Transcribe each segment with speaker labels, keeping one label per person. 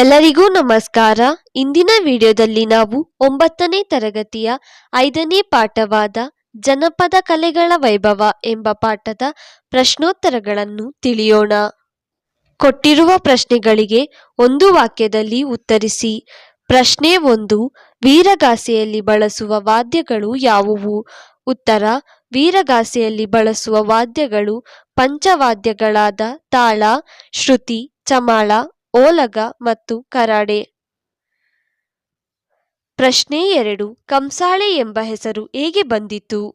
Speaker 1: ಎಲ್ಲರಿಗೂ ನಮಸ್ಕಾರ. ಇಂದಿನ ವಿಡಿಯೋದಲ್ಲಿ ನಾವು ಒಂಬತ್ತನೇ ತರಗತಿಯ ಐದನೇ ಪಾಠವಾದ ಜನಪದ ಕಲೆಗಳ ವೈಭವ ಎಂಬ ಪಾಠದ ಪ್ರಶ್ನೋತ್ತರಗಳನ್ನು ತಿಳಿಯೋಣ. ಕೊಟ್ಟಿರುವ ಪ್ರಶ್ನೆಗಳಿಗೆ ಒಂದು ವಾಕ್ಯದಲ್ಲಿ ಉತ್ತರಿಸಿ. ಪ್ರಶ್ನೆ ಒಂದು, ವೀರಗಾಸೆಯಲ್ಲಿ ಬಳಸುವ ವಾದ್ಯಗಳು ಯಾವುವು? ಉತ್ತರ, ವೀರಗಾಸೆಯಲ್ಲಿ ಬಳಸುವ ವಾದ್ಯಗಳು ಪಂಚವಾದ್ಯಗಳಾದ ತಾಳ, ಶ್ರುತಿ, ಚಮಾಳ ಓಲಗ ಮತ್ತು ಕರಾಡೆ. ಪ್ರಶ್ನೆ ಎರಡು, ಕಂಸಾಳೆ ಎಂಬ ಹೆಸರು ಹೇಗೆ ಬಂದಿತು?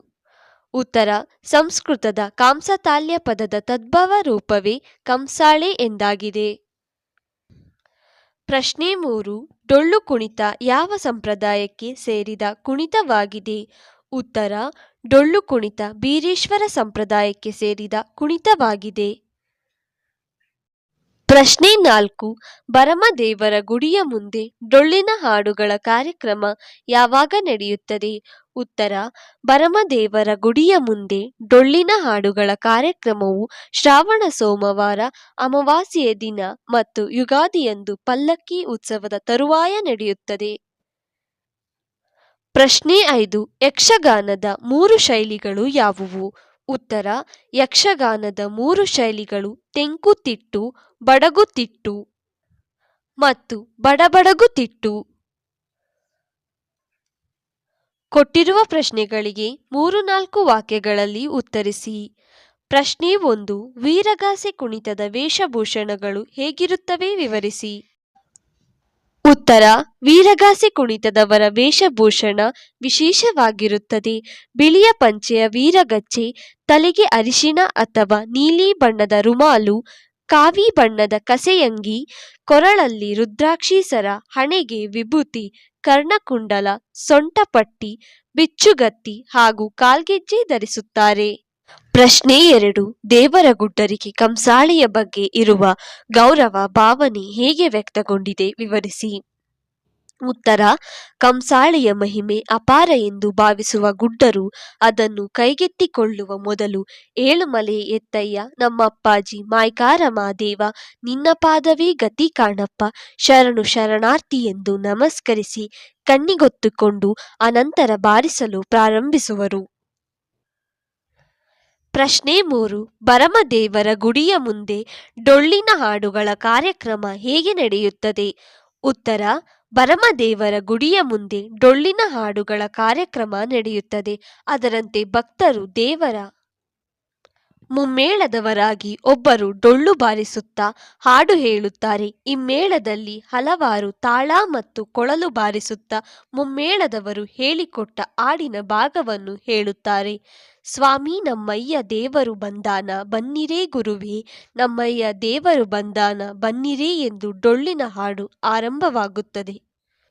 Speaker 1: ಉತ್ತರ, ಸಂಸ್ಕೃತದ ಕಾಂಸತಾಲ್ಯ ಪದದ ತದ್ಭವ ರೂಪವೇ ಕಂಸಾಳೆ ಎಂದಾಗಿದೆ. ಪ್ರಶ್ನೆ ಮೂರು, ಡೊಳ್ಳು ಕುಣಿತ ಯಾವ ಸಂಪ್ರದಾಯಕ್ಕೆ ಸೇರಿದ ಕುಣಿತವಾಗಿದೆ? ಉತ್ತರ, ಡೊಳ್ಳು ಕುಣಿತ ಬೀರೇಶ್ವರ ಸಂಪ್ರದಾಯಕ್ಕೆ ಸೇರಿದ ಕುಣಿತವಾಗಿದೆ. ಪ್ರಶ್ನೆ ನಾಲ್ಕು. ಭರಮದೇವರ ಗುಡಿಯ ಮುಂದೆ ಡೊಳ್ಳಿನ ಹಾಡುಗಳ ಕಾರ್ಯಕ್ರಮ ಯಾವಾಗ ನಡೆಯುತ್ತದೆ? ಉತ್ತರ. ಭರಮದೇವರ ಗುಡಿಯ ಮುಂದೆ ಡೊಳ್ಳಿನ ಹಾಡುಗಳ ಕಾರ್ಯಕ್ರಮವು ಶ್ರಾವಣ ಸೋಮವಾರ ಅಮಾವಾಸ್ಯೆಯ ದಿನ ಮತ್ತು ಯುಗಾದಿಯಂದು ಪಲ್ಲಕ್ಕಿ ಉತ್ಸವದ ತರುವಾಯ ನಡೆಯುತ್ತದೆ. ಪ್ರಶ್ನೆ ಐದು. ಯಕ್ಷಗಾನದ ಮೂರು ಶೈಲಿಗಳು ಯಾವುವು? ಉತ್ತರ, ಯಕ್ಷಗಾನದ ಮೂರು ಶೈಲಿಗಳು ತೆಂಕುತಿಟ್ಟು ಬಡಗುತಿಟ್ಟು ಮತ್ತು ಬಡಬಡಗುತಿಟ್ಟು ಕೊಟ್ಟಿರುವ ಪ್ರಶ್ನೆಗಳಿಗೆ ಮೂರು ನಾಲ್ಕು ವಾಕ್ಯಗಳಲ್ಲಿ ಉತ್ತರಿಸಿ. ಪ್ರಶ್ನೆ ಒಂದು, ವೀರಗಾಸೆ ಕುಣಿತದ ವೇಷಭೂಷಣಗಳು ಹೇಗಿರುತ್ತವೆ ವಿವರಿಸಿ. ಉತ್ತರ, ವೀರಗಾಸೆ ಕುಣಿತದವರ ವೇಷಭೂಷಣ ವಿಶೇಷವಾಗಿರುತ್ತದೆ. ಬಿಳಿಯ ಪಂಚೆಯ ವೀರಗಚ್ಚೆ, ತಲೆಗೆ ಅರಿಶಿಣ ಅಥವಾ ನೀಲಿ ಬಣ್ಣದ ರುಮಾಲು, ಕಾವಿ ಬಣ್ಣದ ಕಸೆಯಂಗಿ, ಕೊರಳಲ್ಲಿ ರುದ್ರಾಕ್ಷಿ ಸರ ಹಣೆಗೆ ವಿಭೂತಿ, ಕರ್ಣಕುಂಡಲ, ಸೊಂಟಪಟ್ಟಿ, ಬಿಚ್ಚುಗತ್ತಿ ಹಾಗೂ ಕಾಲ್ಗೆಜ್ಜೆ ಧರಿಸುತ್ತಾರೆ. ಪ್ರಶ್ನೆ ಎರಡು. ದೇವರ ಗುಡ್ಡರಿಗೆ ಕಂಸಾಳೆಯ ಬಗ್ಗೆ ಇರುವ ಗೌರವ, ಭಾವನೆ ಹೇಗೆ ವ್ಯಕ್ತಗೊಂಡಿದೆ ವಿವರಿಸಿ. ಉತ್ತರ. ಕಂಸಾಳೆಯ ಮಹಿಮೆ ಅಪಾರ ಎಂದು ಭಾವಿಸುವ ಗುಡ್ಡರು ಅದನ್ನು ಕೈಗೆತ್ತಿಕೊಳ್ಳುವ ಮೊದಲು ಏಳುಮಲೆ ಎತ್ತಯ್ಯ, ನಮ್ಮಪ್ಪಾಜಿ, ಮಾಯ್ಕಾರ ಮಾದೇವ ನಿನ್ನ ಪಾದವೇ ಗತಿ ಕಾಣಪ್ಪ, ಶರಣು ಶರಣಾರ್ಥಿ ಎಂದು ನಮಸ್ಕರಿಸಿ ಕಣ್ಣಿಗೊತ್ತುಕೊಂಡು ಅನಂತರ ಬಾರಿಸಲು ಪ್ರಾರಂಭಿಸುವರು. ಪ್ರಶ್ನೆ ಮೂರು. ಭರಮದೇವರ ಗುಡಿಯ ಮುಂದೆ ಡೊಳ್ಳಿನ ಹಾಡುಗಳ ಕಾರ್ಯಕ್ರಮ ಹೇಗೆ ನಡೆಯುತ್ತದೆ? ಉತ್ತರ. ಭರಮದೇವರ ಗುಡಿಯ ಮುಂದೆ ಡೊಳ್ಳಿನ ಹಾಡುಗಳ ಕಾರ್ಯಕ್ರಮ ನಡೆಯುತ್ತದೆ. ಅದರಂತೆ ಭಕ್ತರು ದೇವರ ಮುಮ್ಮೇಳದವರಾಗಿ ಒಬ್ಬರು ಡೊಳ್ಳು ಬಾರಿಸುತ್ತಾ ಹಾಡು ಹೇಳುತ್ತಾರೆ. ಇಮ್ಮೇಳದಲ್ಲಿ ಹಲವಾರು ತಾಳ ಮತ್ತು ಕೊಳಲು ಬಾರಿಸುತ್ತಾ ಮುಮ್ಮೇಳದವರು ಹೇಳಿಕೊಟ್ಟ ಹಾಡಿನ ಭಾಗವನ್ನು ಹೇಳುತ್ತಾರೆ. ಸ್ವಾಮಿ, ನಮ್ಮಯ್ಯ ದೇವರು ಬಂದಾನ, ಬನ್ನಿರೇ ಗುರುವೇ, ನಮ್ಮಯ್ಯ ದೇವರು ಬಂದಾನ, ಬನ್ನಿರೇ ಎಂದು ಡೊಳ್ಳಿನ ಹಾಡು ಆರಂಭವಾಗುತ್ತದೆ.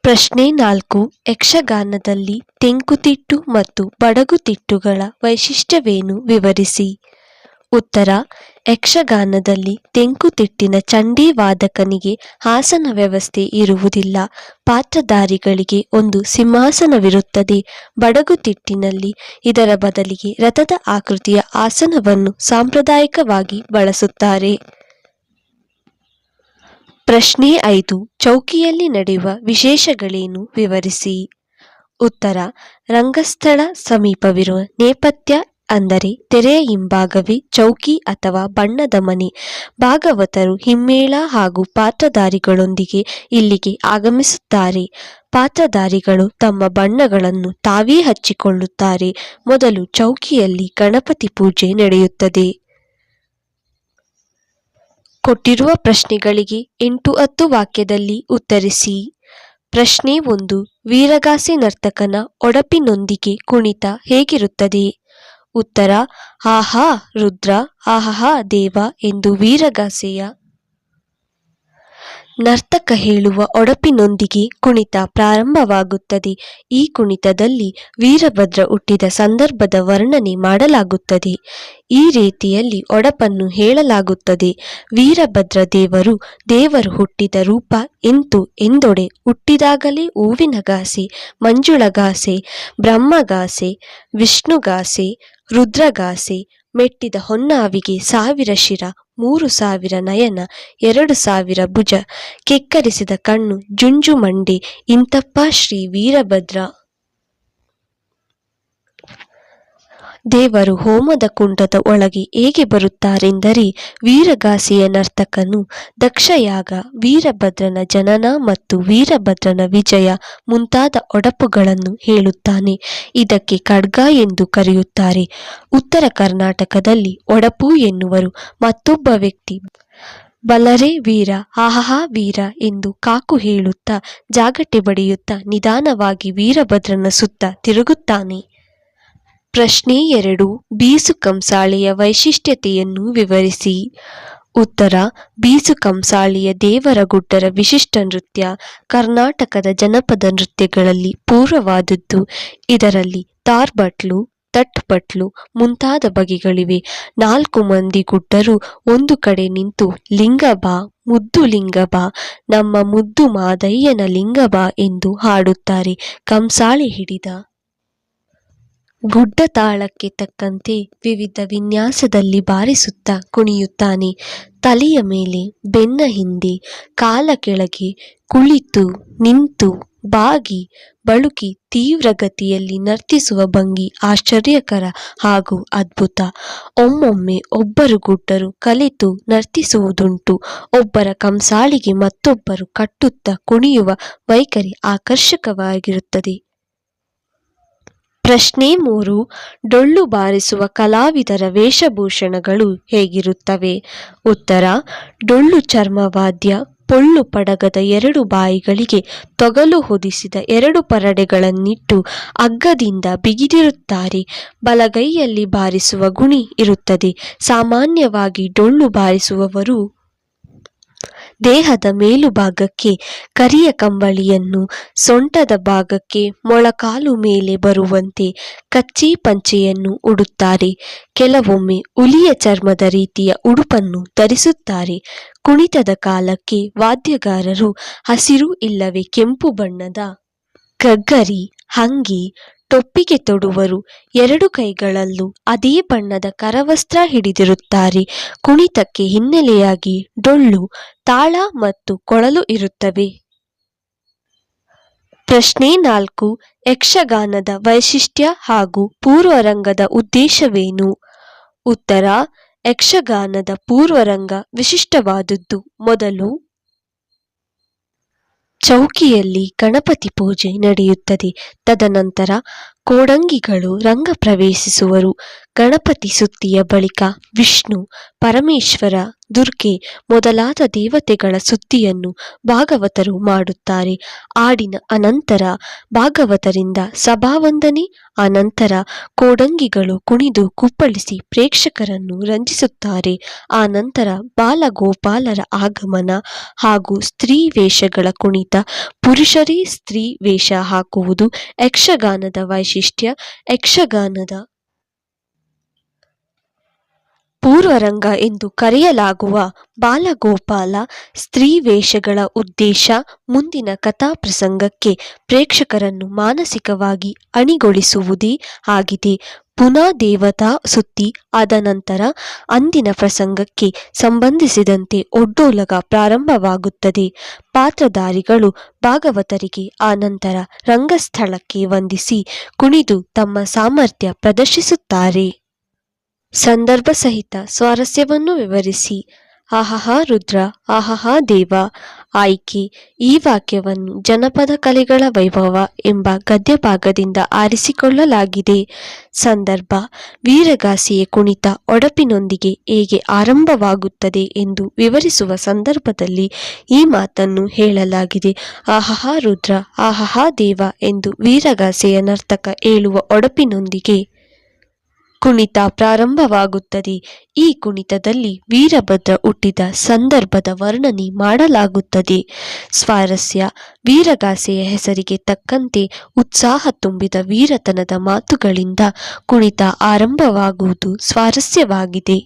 Speaker 1: ಪ್ರಶ್ನೆ ನಾಲ್ಕು. ಯಕ್ಷಗಾನದಲ್ಲಿ ತೆಂಕುತಿಟ್ಟು ಮತ್ತು ಬಡಗುತಿಟ್ಟುಗಳ ವೈಶಿಷ್ಟ್ಯವೇನು? ವಿವರಿಸಿ. ಉತ್ತರ. ಯಕ್ಷಗಾನದಲ್ಲಿ ತೆಂಕುತಿಟ್ಟಿನ ಚಂಡಿ ವಾದಕನಿಗೆ ಆಸನ ವ್ಯವಸ್ಥೆ ಇರುವುದಿಲ್ಲ. ಪಾತ್ರಧಾರಿಗಳಿಗೆ ಒಂದು ಸಿಂಹಾಸನವಿರುತ್ತದೆ. ಬಡಗುತಿಟ್ಟಿನಲ್ಲಿ ಇದರ ಬದಲಿಗೆ ರಥದ ಆಕೃತಿಯ ಆಸನವನ್ನು ಸಾಂಪ್ರದಾಯಿಕವಾಗಿ ಬಳಸುತ್ತಾರೆ. ಪ್ರಶ್ನೆ ಐದು. ಚೌಕಿಯಲ್ಲಿ ನಡೆಯುವ ವಿಶೇಷಗಳೇನು? ವಿವರಿಸಿ. ಉತ್ತರ. ರಂಗಸ್ಥಳ ಸಮೀಪವಿರುವ ನೇಪಥ್ಯ ಅಂದರೆ ತೆರೆಯ ಹಿಂಭಾಗವೇ ಚೌಕಿ ಅಥವಾ ಬಣ್ಣದ ಮನೆ. ಭಾಗವತರು ಹಿಮ್ಮೇಳ ಹಾಗೂ ಪಾತ್ರಧಾರಿಗಳೊಂದಿಗೆ ಇಲ್ಲಿಗೆ ಆಗಮಿಸುತ್ತಾರೆ. ಪಾತ್ರಧಾರಿಗಳು ತಮ್ಮ ಬಣ್ಣಗಳನ್ನು ತಾವೇ ಹಚ್ಚಿಕೊಳ್ಳುತ್ತಾರೆ. ಮೊದಲು ಚೌಕಿಯಲ್ಲಿ ಗಣಪತಿ ಪೂಜೆ ನಡೆಯುತ್ತದೆ. ಕೊಟ್ಟಿರುವ ಪ್ರಶ್ನೆಗಳಿಗೆ ಎಂಟು ಹತ್ತು ವಾಕ್ಯದಲ್ಲಿ ಉತ್ತರಿಸಿ. ಪ್ರಶ್ನೆ ಒಂದು, ವೀರಗಾಸೆ ನರ್ತಕನ ಒಡಪಿನೊಂದಿಗೆ ಕುಣಿತ ಹೇಗಿರುತ್ತದೆ? ಉತ್ತರ ಆಹಾ ರುದ್ರ ಆಹಾ ದೇವ ಎಂದು ವೀರಗಾಸೆಯ ನರ್ತಕ ಹೇಳುವ ಒಡಪಿನೊಂದಿಗೆ ಕುಣಿತ ಪ್ರಾರಂಭವಾಗುತ್ತದೆ. ಈ ಕುಣಿತದಲ್ಲಿ ವೀರಭದ್ರ ಹುಟ್ಟಿದ ಸಂದರ್ಭದ ವರ್ಣನೆ ಮಾಡಲಾಗುತ್ತದೆ. ಈ ರೀತಿಯಲ್ಲಿ ಒಡಪನ್ನು ಹೇಳಲಾಗುತ್ತದೆ. ವೀರಭದ್ರ ದೇವರು ದೇವರು ಹುಟ್ಟಿದ ರೂಪ ಎಂತು ಎಂದೊಡೆ ಹುಟ್ಟಿದಾಗಲೇ ಹೂವಿನಗಾಸೆ ಮಂಜುಳಗಾಸೆ ಬ್ರಹ್ಮಗಾಸೆ, ವಿಷ್ಣುಗಾಸೆ, ರುದ್ರಗಾಸೆ, ಮೆಟ್ಟಿದ ಹೊನ್ನಾವಿಗೆ ಸಾವಿರ ಶಿರ ಮೂರು ಸಾವಿರ ನಯನ ಎರಡು ಸಾವಿರ ಭುಜ ಕೆಕ್ಕರಿಸಿದ ಕಣ್ಣು ಜುಂಜು ಮಂಡೆ ಇಂತಪ್ಪ ಶ್ರೀ ವೀರಭದ್ರ. ದೇವರು ಹೋಮದ ಕುಂಡದ ಒಳಗೆ ಹೇಗೆ ಬರುತ್ತಾರೆಂದರೆ ವೀರಗಾಸಿಯ ನರ್ತಕನು ದಕ್ಷಯಾಗ ವೀರಭದ್ರನ ಜನನ ಮತ್ತು ವೀರಭದ್ರನ ವಿಜಯ ಮುಂತಾದ ಒಡಪುಗಳನ್ನು ಹೇಳುತ್ತಾನೆ. ಇದಕ್ಕೆ ಖಡ್ಗ ಎಂದು ಕರೆಯುತ್ತಾರೆ. ಉತ್ತರ ಕರ್ನಾಟಕದಲ್ಲಿ ಒಡಪು ಎನ್ನುವರು ಮತ್ತೊಬ್ಬ ವ್ಯಕ್ತಿ. ಬಲರೆ ವೀರ, ಆಹಾ ವೀರ ಎಂದು ಕಾಕು ಹೇಳುತ್ತಾ ಜಾಗಟೆ ಬಡಿಯುತ್ತಾ ನಿಧಾನವಾಗಿ ವೀರಭದ್ರನ ಸುತ್ತ ತಿರುಗುತ್ತಾನೆ. ಪ್ರಶ್ನೆ ಎರಡು. ಬೀಸು ಕಂಸಾಳೆಯ ವೈಶಿಷ್ಟ್ಯತೆಯನ್ನು ವಿವರಿಸಿ. ಉತ್ತರ. ಬೀಸು ಕಂಸಾಳೆಯ ದೇವರ ಗುಡ್ಡರ ವಿಶಿಷ್ಟ ನೃತ್ಯ ಕರ್ನಾಟಕದ ಜನಪದ ನೃತ್ಯಗಳಲ್ಲಿ ಪೂರ್ವವಾದದ್ದು. ಇದರಲ್ಲಿ ತಾರ್ಬಟ್ಲು, ತಟ್ಬಟ್ಲು ಮುಂತಾದ ಬಗೆಗಳಿವೆ. ನಾಲ್ಕು ಮಂದಿ ಗುಡ್ಡರು ಒಂದು ಕಡೆ ನಿಂತು ಲಿಂಗಬಾ, ಮುದ್ದು ಲಿಂಗಬಾ, ನಮ್ಮ ಮುದ್ದು ಮಾದಯ್ಯನ ಲಿಂಗಬಾ ಎಂದು ಹಾಡುತ್ತಾರೆ. ಕಂಸಾಳೆ ಹಿಡಿದ ಗುಡ್ಡ ತಾಳಕ್ಕೆ ತಕ್ಕಂತೆ ವಿವಿಧ ವಿನ್ಯಾಸದಲ್ಲಿ ಬಾರಿಸುತ್ತಾ ಕುಣಿಯುತ್ತಾನೆ. ತಲೆಯ ಮೇಲೆ ಬೆನ್ನ ಹಿಂದೆ ಕಾಲ ಕೆಳಗೆ ಕುಳಿತು ನಿಂತು ಬಾಗಿ ಬಳುಕಿ ತೀವ್ರ ಗತಿಯಲ್ಲಿ ನರ್ತಿಸುವ ಭಂಗಿ ಆಶ್ಚರ್ಯಕರ ಹಾಗೂ ಅದ್ಭುತ. ಒಮ್ಮೊಮ್ಮೆ ಒಬ್ಬರು ಗುಡ್ಡರು ಕಲಿತು ನರ್ತಿಸುವುದುಂಟು. ಒಬ್ಬರ ಕಂಸಾಳಿಗೆ ಮತ್ತೊಬ್ಬರು ಕಟ್ಟುತ್ತಾ ಕುಣಿಯುವ ವೈಖರಿ ಆಕರ್ಷಕವಾಗಿರುತ್ತದೆ. ಪ್ರಶ್ನೆ ಮೂರು, ಡೊಳ್ಳು ಬಾರಿಸುವ ಕಲಾವಿದರ ವೇಷಭೂಷಣಗಳು ಹೇಗಿರುತ್ತವೆ? ಉತ್ತರ, ಡೊಳ್ಳು ಚರ್ಮವಾದ್ಯ, ಪೊಳ್ಳು ಪಡಗದ ಎರಡು ಬಾಯಿಗಳಿಗೆ ತೊಗಲು ಹೊದಿಸಿದ ಎರಡು ಪರಡೆಗಳನ್ನಿಟ್ಟು ಹಗ್ಗದಿಂದ ಬಿಗಿದಿರುತ್ತಾರೆ. ಬಲಗೈಯಲ್ಲಿ ಬಾರಿಸುವ ಗುಣಿ ಇರುತ್ತದೆ. ಸಾಮಾನ್ಯವಾಗಿ ಡೊಳ್ಳು ಬಾರಿಸುವವರು ದೇಹದ ಮೇಲುಭಾಗಕ್ಕೆ ಕರಿಯ ಕಂಬಳಿಯನ್ನು, ಸೊಂಟದ ಭಾಗಕ್ಕೆ ಮೊಳಕಾಲು ಮೇಲೆ ಬರುವಂತೆ ಕಚ್ಚಿ ಪಂಚೆಯನ್ನು ಉಡುತ್ತಾರೆ. ಕೆಲವೊಮ್ಮೆ ಹುಲಿಯ ಚರ್ಮದ ರೀತಿಯ ಉಡುಪನ್ನು ಧರಿಸುತ್ತಾರೆ. ಕುಣಿತದ ಕಾಲಕ್ಕೆ ವಾದ್ಯಗಾರರು ಹಸಿರು ಇಲ್ಲವೇ ಕೆಂಪು ಬಣ್ಣದ ಗಗ್ಗರಿ, ಹಂಗಿ ಟೊಪ್ಪಿಗೆ ತೊಡುವರು. ಎರಡು ಕೈಗಳಲ್ಲೂ ಅದೇ ಬಣ್ಣದ ಕರವಸ್ತ್ರ ಹಿಡಿದಿರುತ್ತಾರೆ. ಕುಣಿತಕ್ಕೆ ಹಿನ್ನೆಲೆಯಾಗಿ ಡೊಳ್ಳು, ತಾಳ ಮತ್ತು ಕೊಳಲು ಇರುತ್ತವೆ. ಪ್ರಶ್ನೆ ನಾಲ್ಕು. ಯಕ್ಷಗಾನದ ವೈಶಿಷ್ಟ್ಯ ಹಾಗೂ ಪೂರ್ವರಂಗದ ಉದ್ದೇಶವೇನು? ಉತ್ತರ. ಯಕ್ಷಗಾನದ ಪೂರ್ವರಂಗ ವಿಶಿಷ್ಟವಾದದ್ದು ಮೊದಲು ಚೌಕಿಯಲ್ಲಿ ಗಣಪತಿ ಪೂಜೆ ನಡೆಯುತ್ತದೆ. ತದನಂತರ ಕೋಡಂಗಿಗಳು ರಂಗ ಪ್ರವೇಶಿಸುವರು. ಗಣಪತಿ ಸುತ್ತಿಯ ಬಳಿಕ ವಿಷ್ಣು ಪರಮೇಶ್ವರ ದುರ್ಗೆ ಮೊದಲಾದ ದೇವತೆಗಳ ಸುತ್ತಿಯನ್ನು ಭಾಗವತರು ಮಾಡುತ್ತಾರೆ. ಆಡಿನ ಅನಂತರ ಭಾಗವತರಿಂದ ಸಭಾವಂದನೆ, ಅನಂತರ ಕೋಡಂಗಿಗಳು ಕುಣಿದು ಕುಪ್ಪಳಿಸಿ ಪ್ರೇಕ್ಷಕರನ್ನು ರಂಜಿಸುತ್ತಾರೆ. ಆ ನಂತರ ಬಾಲಗೋಪಾಲರ ಆಗಮನ ಹಾಗೂ ಸ್ತ್ರೀ ವೇಷಗಳ ಕುಣಿತ, ಪುರುಷರೇ ಸ್ತ್ರೀ ವೇಷ ಹಾಕುವುದು ಯಕ್ಷಗಾನದ ವೈಶಿಷ್ಟ್ಯ. ಯಕ್ಷಗಾನದ ಪೂರ್ವರಂಗ ಎಂದು ಕರೆಯಲಾಗುವ ಬಾಲಗೋಪಾಲ ಸ್ತ್ರೀ ವೇಷಗಳ ಉದ್ದೇಶ ಮುಂದಿನ ಕಥಾಪ್ರಸಂಗಕ್ಕೆ ಪ್ರೇಕ್ಷಕರನ್ನು ಮಾನಸಿಕವಾಗಿ ಅಣಿಗೊಳಿಸುವುದೇ ಆಗಿದೆ. ಪುನಾ ದೇವತಾ ಸುತ್ತಿ ಆದ ನಂತರ ಅಂದಿನ ಪ್ರಸಂಗಕ್ಕೆ ಸಂಬಂಧಿಸಿದಂತೆ ಒಡ್ಡೋಲಗ ಪ್ರಾರಂಭವಾಗುತ್ತದೆ. ಪಾತ್ರಧಾರಿಗಳು ಭಾಗವತರಿಗೆ ಆನಂತರ ರಂಗಸ್ಥಳಕ್ಕೆ ವಂದಿಸಿ ಕುಣಿದು ತಮ್ಮ ಸಾಮರ್ಥ್ಯ ಪ್ರದರ್ಶಿಸುತ್ತಾರೆ. ಸಂದರ್ಭ ಸಹಿತ ಸ್ವಾರಸ್ಯವನ್ನು ವಿವರಿಸಿ, ಆಹಹ ರುದ್ರ, ಆಹಹ ದೇವ, ಆಯ್ಕೆ, ಈ ವಾಕ್ಯವನ್ನು ಜನಪದ ಕಲೆಗಳ ವೈಭವ ಎಂಬ ಗದ್ಯಭಾಗದಿಂದ ಆರಿಸಿಕೊಳ್ಳಲಾಗಿದೆ. ಸಂದರ್ಭ, ವೀರಗಾಸೆಯ ಕುಣಿತ ಒಡಪಿನೊಂದಿಗೆ ಹೇಗೆ ಆರಂಭವಾಗುತ್ತದೆ ಎಂದು ವಿವರಿಸುವ ಸಂದರ್ಭದಲ್ಲಿ ಈ ಮಾತನ್ನು ಹೇಳಲಾಗಿದೆ. ಆಹಹ ರುದ್ರ, ಆಹಹ ದೇವ ಎಂದು ವೀರಗಾಸೆಯ ನರ್ತಕ ಹೇಳುವ ಒಡಪಿನೊಂದಿಗೆ ಕುಣಿತ ಪ್ರಾರಂಭವಾಗುತ್ತದೆ. ಈ ಕುಣಿತದಲ್ಲಿ ವೀರಭದ್ರ ಹುಟ್ಟಿದ ಸಂದರ್ಭದ ವರ್ಣನೆ ಮಾಡಲಾಗುತ್ತದೆ. ಸ್ವಾರಸ್ಯ ವೀರಗಾಸೆಯ ಹೆಸರಿಗೆ ತಕ್ಕಂತೆ ಉತ್ಸಾಹ ತುಂಬಿದ ವೀರತನದ ಮಾತುಗಳಿಂದ ಕುಣಿತ ಆರಂಭವಾಗುವುದು ಸ್ವಾರಸ್ಯವಾಗಿದೆ.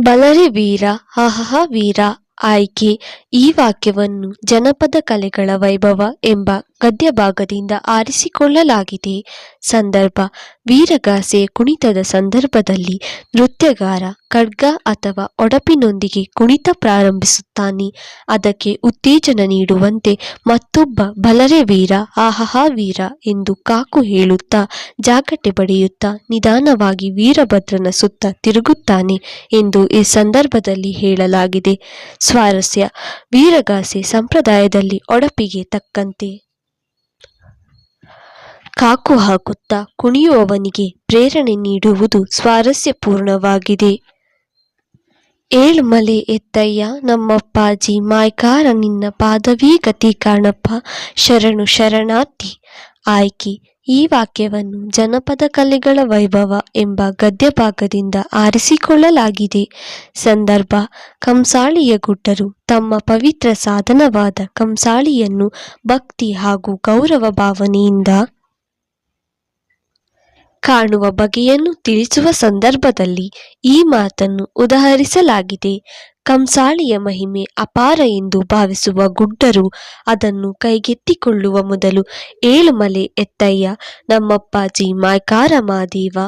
Speaker 1: ಬಲರೆ ವೀರ ಹಹಹ ವೀರ ಆಯ್ಕೆ. ಈ ವಾಕ್ಯವನ್ನು ಜನಪದ ಕಲೆಗಳ ವೈಭವ ಎಂಬ ಗದ್ಯಭಾಗದಿಂದ ಆರಿಸಿಕೊಳ್ಳಲಾಗಿದೆ. ಸಂದರ್ಭ. ವೀರಗಾಸೆ ಕುಣಿತದ ಸಂದರ್ಭದಲ್ಲಿ ನೃತ್ಯಗಾರ ಖಡ್ಗ ಅಥವಾ ಒಡಪಿನೊಂದಿಗೆ ಕುಣಿತ ಪ್ರಾರಂಭಿಸುತ್ತಾನೆ. ಅದಕ್ಕೆ ಉತ್ತೇಜನ ನೀಡುವಂತೆ ಮತ್ತೊಬ್ಬ ಬಲರೆ ವೀರ ಆಹಾ ವೀರ ಎಂದು ಕಾಕು ಹೇಳುತ್ತಾ, ಜಾಗಟೆ ಬಡಿಯುತ್ತಾ ನಿಧಾನವಾಗಿ ವೀರಭದ್ರನ ಸುತ್ತ ತಿರುಗುತ್ತಾನೆ ಎಂದು ಈ ಸಂದರ್ಭದಲ್ಲಿ ಹೇಳಲಾಗಿದೆ. ಸ್ವಾರಸ್ಯ, ವೀರಗಾಸೆ ಸಂಪ್ರದಾಯದಲ್ಲಿ ಒಡಪಿಗೆ ತಕ್ಕಂತೆ. ಕಾಕು ಹಾಕುತ್ತಾ ಕುಣಿಯುವವನಿಗೆ ಪ್ರೇರಣೆ ನೀಡುವುದು ಸ್ವಾರಸ್ಯಪೂರ್ಣವಾಗಿದೆ. ಏಳುಮಲೆ ಎತ್ತಯ್ಯ ನಮ್ಮಪ್ಪಾಜಿ ಮಾಯ್ಕಾರ ನಿನ್ನ ಪಾದವೀ ಗತಿ ಕಾಣಪ್ಪ, ಶರಣು ಶರಣಾರ್ಥಿ. ಆಯ್ಕೆ, ಈ ವಾಕ್ಯವನ್ನು ಜನಪದ ಕಲೆಗಳ ವೈಭವ ಎಂಬ ಗದ್ಯ ಭಾಗದಿಂದ ಆರಿಸಿಕೊಳ್ಳಲಾಗಿದೆ. ಸಂದರ್ಭ, ಕಂಸಾಳಿಯ ಗುಡ್ಡರು ತಮ್ಮ ಪವಿತ್ರ ಸಾಧನವಾದ ಕಂಸಾಳಿಯನ್ನು ಭಕ್ತಿ ಹಾಗೂ ಗೌರವ ಭಾವನೆಯಿಂದ ಕಾಣುವ ಬಗೆಯನ್ನು ತಿಳಿಸುವ ಸಂದರ್ಭದಲ್ಲಿ ಈ ಮಾತನ್ನು ಉದಾಹರಿಸಲಾಗಿದೆ. ಕಂಸಾಳಿಯ ಮಹಿಮೆ ಅಪಾರ ಎಂದು ಭಾವಿಸುವ ಗುಡ್ಡರು ಅದನ್ನು ಕೈಗೆತ್ತಿಕೊಳ್ಳುವ ಮೊದಲು ಏಳುಮಲೆ ಎತ್ತಯ್ಯ ನಮ್ಮಪ್ಪಾಜಿ ಮಾಯ್ಕಾರ ಮಾದೇವ,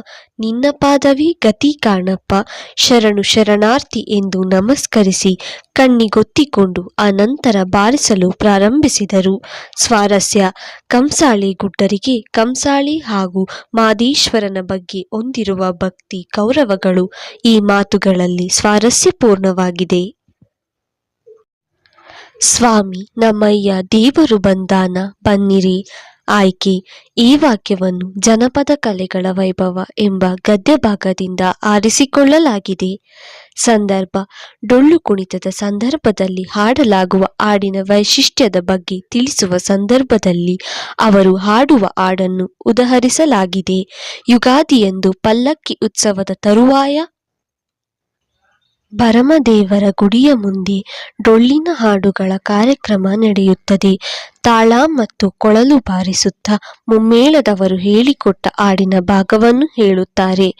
Speaker 1: ನಿನ್ನ ಪಾದವಿ ಗತಿ ಕಾಣಪ್ಪ, ಶರಣು ಶರಣಾರ್ಥಿ ಎಂದು ನಮಸ್ಕರಿಸಿ ಕಣ್ಣಿಗೊತ್ತಿಕೊಂಡು ಅನಂತರ ಬಾರಿಸಲು ಪ್ರಾರಂಭಿಸಿದರು. ಸ್ವಾರಸ್ಯ ಕಂಸಾಳಿ ಗುಡ್ಡರಿಗೆ ಕಂಸಾಳಿ ಹಾಗೂ ಮಾದೇಶ್ವರನ ಬಗ್ಗೆ ಹೊಂದಿರುವ ಭಕ್ತಿ ಗೌರವಗಳು ಈ ಮಾತುಗಳಲ್ಲಿ ಸ್ವಾರಸ್ಯಪೂರ್ಣವಾಗಿದೆ. ಸ್ವಾಮಿ ನಮ್ಮಯ್ಯ ದೇವರು ಬಂದಾನ, ಬನ್ನಿರಿ. ಆಯ್ಕೆ ಈ ವಾಕ್ಯವನ್ನು ಜನಪದ ಕಲೆಗಳ ವೈಭವ ಎಂಬ ಗದ್ಯ ಭಾಗದಿಂದ ಆರಿಸಿಕೊಳ್ಳಲಾಗಿದೆ. ಸಂದರ್ಭ. ಡೊಳ್ಳು ಕುಣಿತದ ಸಂದರ್ಭದಲ್ಲಿ ಹಾಡಲಾಗುವ ಹಾಡಿನ ವೈಶಿಷ್ಟ್ಯದ ಬಗ್ಗೆ ತಿಳಿಸುವ ಸಂದರ್ಭದಲ್ಲಿ ಅವರು ಹಾಡುವ ಹಾಡನ್ನು ಉದಾಹರಿಸಲಾಗಿದೆ. ಯುಗಾದಿಯಂದು ಪಲ್ಲಕ್ಕಿ ಉತ್ಸವದ ತರುವಾಯ ಭರಮದೇವರ ಗುಡಿಯ ಮುಂದೆ ಡೊಳ್ಳಿನ ಹಾಡುಗಳ ಕಾರ್ಯಕ್ರಮ ನಡೆಯುತ್ತದೆ. ತಾಳ ಮತ್ತು ಕೊಳಲು ಬಾರಿಸುತ್ತಾ ಮುಮ್ಮೇಳದವರು ಹೇಳಿಕೊಟ್ಟ ಹಾಡಿನ ಭಾಗವನ್ನು ಹೇಳುತ್ತಾರೆ.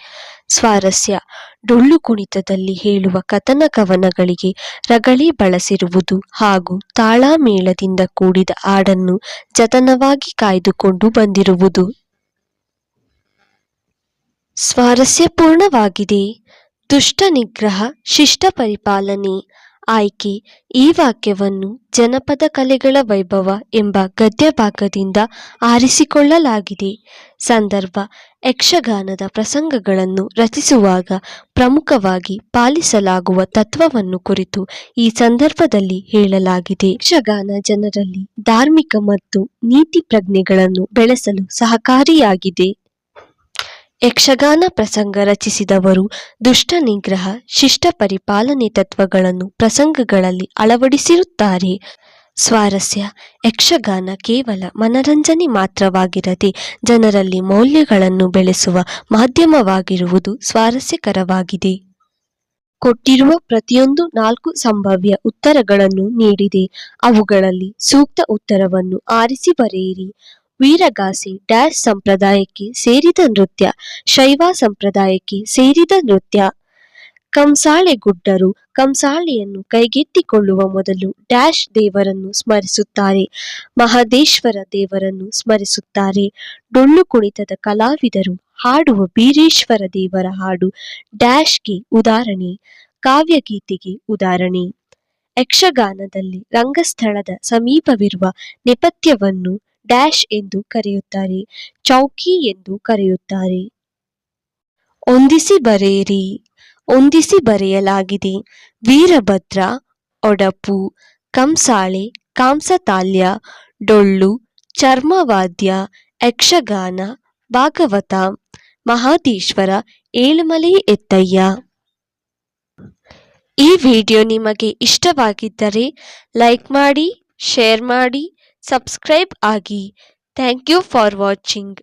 Speaker 1: ಸ್ವಾರಸ್ಯ. ಡೊಳ್ಳು ಕುಣಿತದಲ್ಲಿ ಹೇಳುವ ಕಥನ ಕವನಗಳಿಗೆ ರಗಳಿ ಬಳಸಿರುವುದು ಹಾಗೂ ತಾಳ ಮೇಳದಿಂದ ಕೂಡಿದ ಹಾಡನ್ನು ಜತನವಾಗಿ ಕಾಯ್ದುಕೊಂಡು ಬಂದಿರುವುದು. ಸ್ವಾರಸ್ಯಪೂರ್ಣವಾಗಿದೆ ದುಷ್ಟ ನಿಗ್ರಹ ಶಿಷ್ಟ ಪರಿಪಾಲನೆ ಆಯ್ಕೆ ಈ ವಾಕ್ಯವನ್ನು ಜನಪದ ಕಲೆಗಳ ವೈಭವ ಎಂಬ ಗದ್ಯಭಾಗದಿಂದ ಆರಿಸಿಕೊಳ್ಳಲಾಗಿದೆ. ಸಂದರ್ಭ, ಯಕ್ಷಗಾನದ ಪ್ರಸಂಗಗಳನ್ನು ರಚಿಸುವಾಗ ಪ್ರಮುಖವಾಗಿ ಪಾಲಿಸಲಾಗುವ ತತ್ವವನ್ನು ಕುರಿತು ಈ ಸಂದರ್ಭದಲ್ಲಿ ಹೇಳಲಾಗಿದೆ. ಯಕ್ಷಗಾನ ಜನರಲ್ಲಿ ಧಾರ್ಮಿಕ ಮತ್ತು ನೀತಿ ಪ್ರಜ್ಞೆಗಳನ್ನು ಬೆಳೆಸಲು ಸಹಕಾರಿಯಾಗಿದೆ. ಯಕ್ಷಗಾನ ಪ್ರಸಂಗ ರಚಿಸಿದವರು ದುಷ್ಟ ನಿಗ್ರಹ, ಶಿಷ್ಟ ಪರಿಪಾಲನೆ ತತ್ವಗಳನ್ನು ಪ್ರಸಂಗಗಳಲ್ಲಿ ಅಳವಡಿಸಿರುತ್ತಾರೆ. ಸ್ವಾರಸ್ಯ, ಯಕ್ಷಗಾನ ಕೇವಲ ಮನರಂಜನೆ ಮಾತ್ರವಾಗಿರದೆ ಜನರಲ್ಲಿ ಮೌಲ್ಯಗಳನ್ನು ಬೆಳೆಸುವ ಮಾಧ್ಯಮವಾಗಿರುವುದು ಸ್ವಾರಸ್ಯಕರವಾಗಿದೆ. ಕೊಟ್ಟಿರುವ ಪ್ರತಿಯೊಂದು ನಾಲ್ಕು ಸಂಭಾವ್ಯ ಉತ್ತರಗಳನ್ನು ನೀಡಿದೆ. ಅವುಗಳಲ್ಲಿ ಸೂಕ್ತ ಉತ್ತರವನ್ನು ಆರಿಸಿ ಬರೆಯಿರಿ. ವೀರಗಾಸೆ ಡ್ಯಾಶ್ ಸಂಪ್ರದಾಯಕ್ಕೆ ಸೇರಿದ ನೃತ್ಯ, ಶೈವ ಸಂಪ್ರದಾಯಕ್ಕೆ ಸೇರಿದ ನೃತ್ಯ. ಕಂಸಾಳೆ ಗುಡ್ಡರು ಕಂಸಾಳೆಯನ್ನು ಕೈಗೆತ್ತಿಕೊಳ್ಳುವ ಮೊದಲು ಡ್ಯಾಶ್ ದೇವರನ್ನು ಸ್ಮರಿಸುತ್ತಾರೆ, ಮಹದೇಶ್ವರ ದೇವರನ್ನು ಸ್ಮರಿಸುತ್ತಾರೆ. ಡೊಳ್ಳು ಕುಣಿತದ ಕಲಾವಿದರು ಹಾಡುವ ಬೀರೇಶ್ವರ ದೇವರ ಹಾಡು ಡ್ಯಾಶ್ಗೆ ಉದಾಹರಣೆ, ಕಾವ್ಯಗೀತೆಗೆ ಉದಾಹರಣೆ. ಯಕ್ಷಗಾನದಲ್ಲಿ ರಂಗಸ್ಥಳದ ಸಮೀಪವಿರುವ ನೆಪಥ್ಯವನ್ನು ಡ್ಯಾಶ್ ಎಂದು ಕರೆಯುತ್ತಾರೆ, ಚೌಕಿ ಎಂದು ಕರೆಯುತ್ತಾರೆ. ಹೊಂದಿಸಿ ಬರೆಯಿರಿ, ಹೊಂದಿಸಿ ಬರೆಯಲಾಗಿದೆ. ವೀರಭದ್ರ, ಒಡಪು, ಕಂಸಾಳೆ ಕಾಂಸತಾಲ್ಯ ಡೊಳ್ಳು, ಚರ್ಮವಾದ್ಯ, ಯಕ್ಷಗಾನ, ಭಾಗವತ ಮಹಾದೇಶ್ವರ ಏಳುಮಲೆ ಎತ್ತಯ್ಯ. ಈ ವಿಡಿಯೋ ನಿಮಗೆ ಇಷ್ಟವಾಗಿದ್ದರೆ ಲೈಕ್ ಮಾಡಿ, ಶೇರ್ ಮಾಡಿ ಸಬ್ಸ್ಕ್ರೈಬ್ ಆಗಿ ಥ್ಯಾಂಕ್ ಯು ಫಾರ್ ವಾಚಿಂಗ್